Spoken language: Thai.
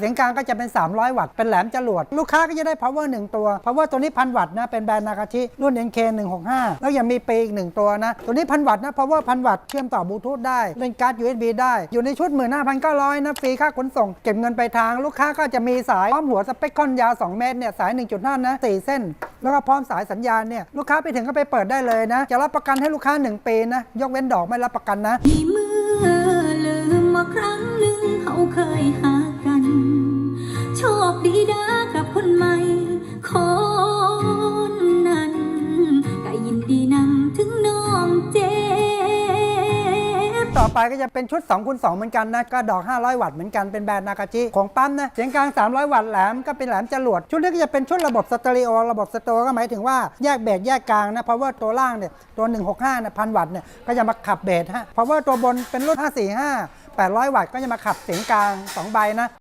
เสียงกลางก็จะเป็น 300 วัตต์ เป็นแหลมจรวด ลูกค้าก็จะได้ power 1 ตัว power ตัวนี้พันวัตต์นะ เป็นแบรนด์นากาชิรุ่น NK 165แล้วยังมีปีอีก 1 ตัวนะ ตัวนี้พันวัตต์นะ power พันวัตต์ เชื่อมต่อบลูทูธได้ เล่นการ์ด USB ได้ อยู่ในชุด 15,900 นะ ฟรีค่าขนส่ง เก็บเงินไปลายทาง ลูกค้าก็จะมีสายพร้อมหัวสเปคคอนยาว 2 เมตร เนี่ย สาย 1.5 นะ 4 เส้น แล้วก็พร้อมสายสัญญาณ เนี่ย ลูกค้าไปถึงก็ไปเปิดได้เลยนะ จะรับประกันให้ลูกค้า 1 ปีนะ ยกเว้นดอกไม่รับประกันนะ ต่อไปก็จะเป็นชุด2คูณ2เหมือนกันนะ ก็ดอก 500 วัตต์เหมือนกันเป็นแบรนด์นากาจิของปั๊มนะ เสียงกลาง 300 วัตต์แหลมก็เป็นแหลมจรวด ชุดนี้ก็จะเป็นชุดระบบสเตอริโอระบบสเตอริโอก็หมายถึงว่าแยกเบสแยกกลางนะ เพราะว่าตัวล่างเนี่ยตัว 165เนี่ยพันวัตต์เนี่ยก็จะมาขับเบสฮะ เพราะว่าตัวบนเป็นรุ่น545 800 วัตต์ก็จะมาขับเสียงกลาง 2 ใบนะ